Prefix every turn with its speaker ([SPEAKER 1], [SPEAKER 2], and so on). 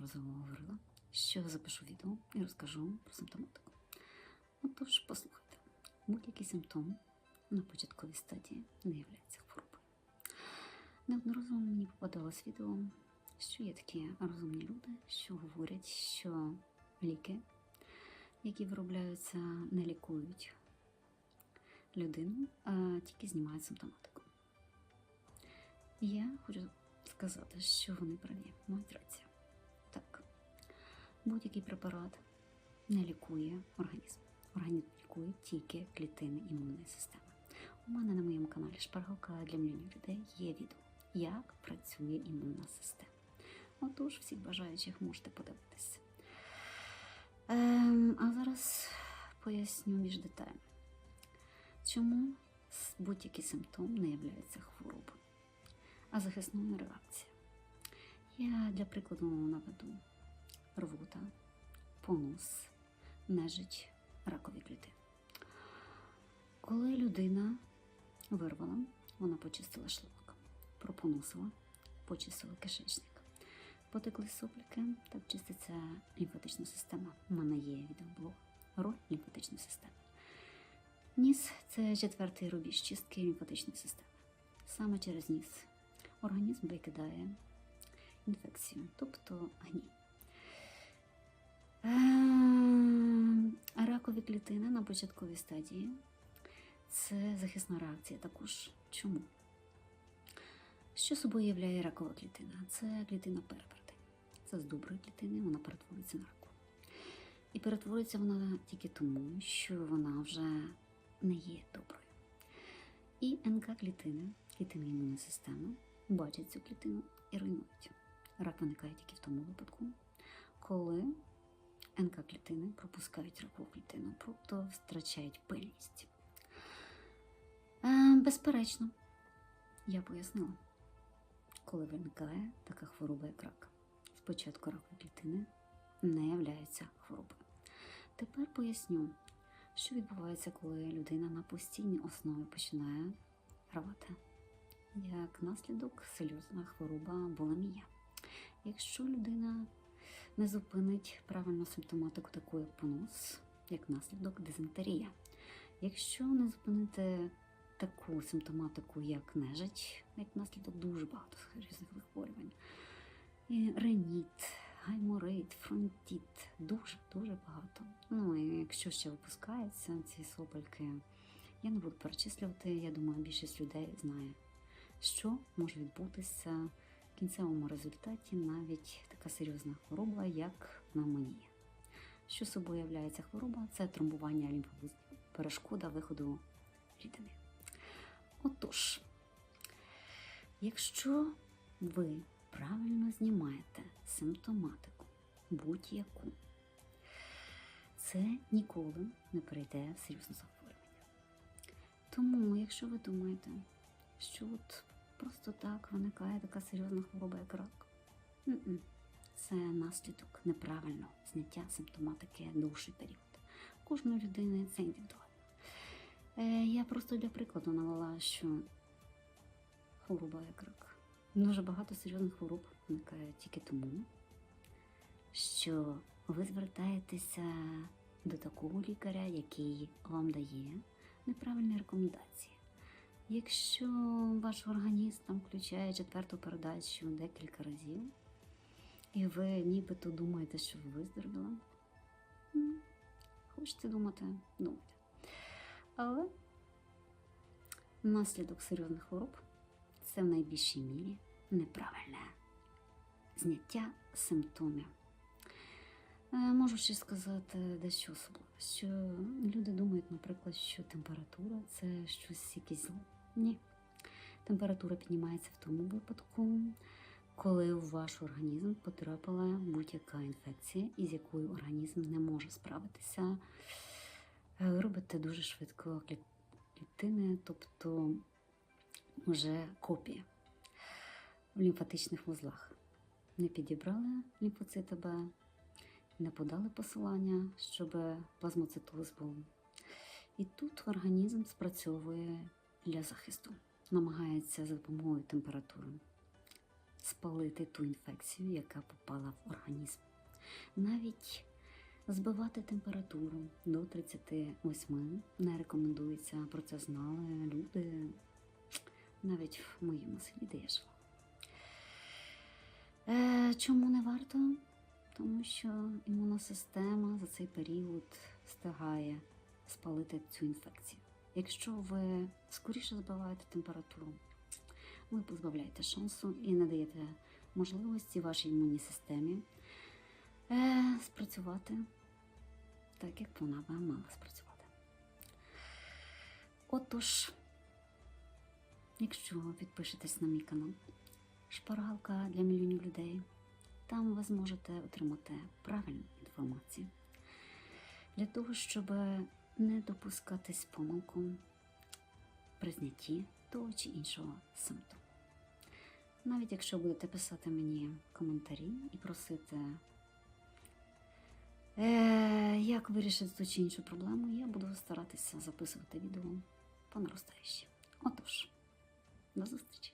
[SPEAKER 1] неодноразово говорила, що запишу відео і розкажу про симптоматику. Отож, послухайте, будь-який симптом на початковій стадії не є хворобою. Неодноразово мені попадалось відео, що є такі розумні люди, що говорять, що ліки, які виробляються, не лікують людину, а тільки знімають симптоматику. Я хочу сказати, що вони праві, мають рацію. Так, будь-який препарат не лікує організм. Організм лікує тільки клітини імунної системи. У мене на моєму каналі Шпаргалка для мільйонів людей є відео, як працює імунна система. Отож, всіх бажаючих можете подивитися. Ем, а зараз поясню більш детально, чому будь-який симптом не є хворобою, а захисною реакцією. Я для прикладу наведу рвота, понос, нежить, ракові клітини. Коли людина вирвала, вона почистила шлунок, пропоносила, почистила кишечник. Потекли сопліки, так чиститься лімфатична система. У мене є відеоблог роль лімфатичної системи. Ніс це четвертий рубіж чистки лімфатичної системи. Саме через ніс організм викидає інфекцію, тобто гній. Ем, Ракові клітини на початковій стадії це захисна реакція також. Чому? Що собою являє ракова клітина? Це клітина переверти. Це з доброї клітини, вона перетворюється на раку. І перетворюється вона тільки тому, що вона вже не є доброю. І НК-клітини, клітини імунної системи, бачать цю клітину і руйнують. Рак виникає тільки в тому випадку, коли НК-клітини пропускають ракову клітину, тобто втрачають пильність. Е, безперечно, я пояснила, коли виникає така хвороба, як рак. Спочатку ракові клітини не являються хворобою. Тепер поясню, що відбувається, коли людина на постійній основі починає рвати. Як наслідок серйозна хвороба булимія. Якщо людина не зупинить правильну симптоматику, таку як понос, як наслідок дизентерія. Якщо не зупинити таку симптоматику, як нежить, як наслідок дуже багато різних захворювань, реніт, гайморит, фронтіт, дуже дуже багато. Ну і якщо ще випускаються ці сопельки, я не буду перечислювати. Я думаю, більшість людей знає, що може відбутися кінцевому результаті навіть така серйозна хвороба, як пневмонія. Що собою являється хвороба? Це тромбування лімфовузлів, перешкода виходу рідини. Отож, якщо ви правильно знімаєте симптоматику будь-яку, це ніколи не перейде в серйозне захворювання. Тому, якщо ви думаєте, що от просто так виникає така серйозна хвороба, як рак, м-м, це наслідок неправильного зняття симптоматики довший період. Кожної людини це індивідуально. Е, я просто для прикладу навела, що хвороба як рак. Дуже багато серйозних хвороб виникає тільки тому, що ви звертаєтеся до такого лікаря, який вам дає неправильні рекомендації. Якщо ваш організм там включає четверту передачу декілька разів, і ви нібито думаєте, що ви виздоровіли, хочете думати, думайте. Але наслідок серйозних хвороб це в найбільшій мірі неправильне зняття симптомів. Е, Можу ще сказати дещо особливе, що люди думають, наприклад, що температура це щось якесь зло. Ні. Температура піднімається в тому випадку, коли в ваш організм потрапила будь-яка інфекція, із якою організм не може справитися. Е, робите дуже швидко клітини, тобто вже копія в лімфатичних вузлах. Не підібрали лімфоцити Б, не подали посилання, щоб плазмоцитоз був. І тут організм спрацьовує для захисту, намагається за допомогою температури спалити ту інфекцію, яка попала в організм. Навіть збивати температуру до 38 не рекомендується. Про це знали люди навіть в моєму селі, де я жила. Е, чому не варто? Тому що імунна система за цей період встигає спалити цю інфекцію. Якщо ви скоріше збиваєте температуру, ви позбавляєте шансу і не даєте можливості вашій імунній системі е, спрацювати так, як вона би мала спрацювати. Отож, якщо підпишетесь на мій канал, шпаргалка для мільйонів людей, там ви зможете отримати правильну інформацію для того, щоб не допускатись помилку при знятті того чи іншого симптому. Навіть якщо будете писати мені коментарі і просити, е, як вирішити ту чи іншу проблему, я буду старатися записувати відео по наростаючій. Отож, до зустрічі!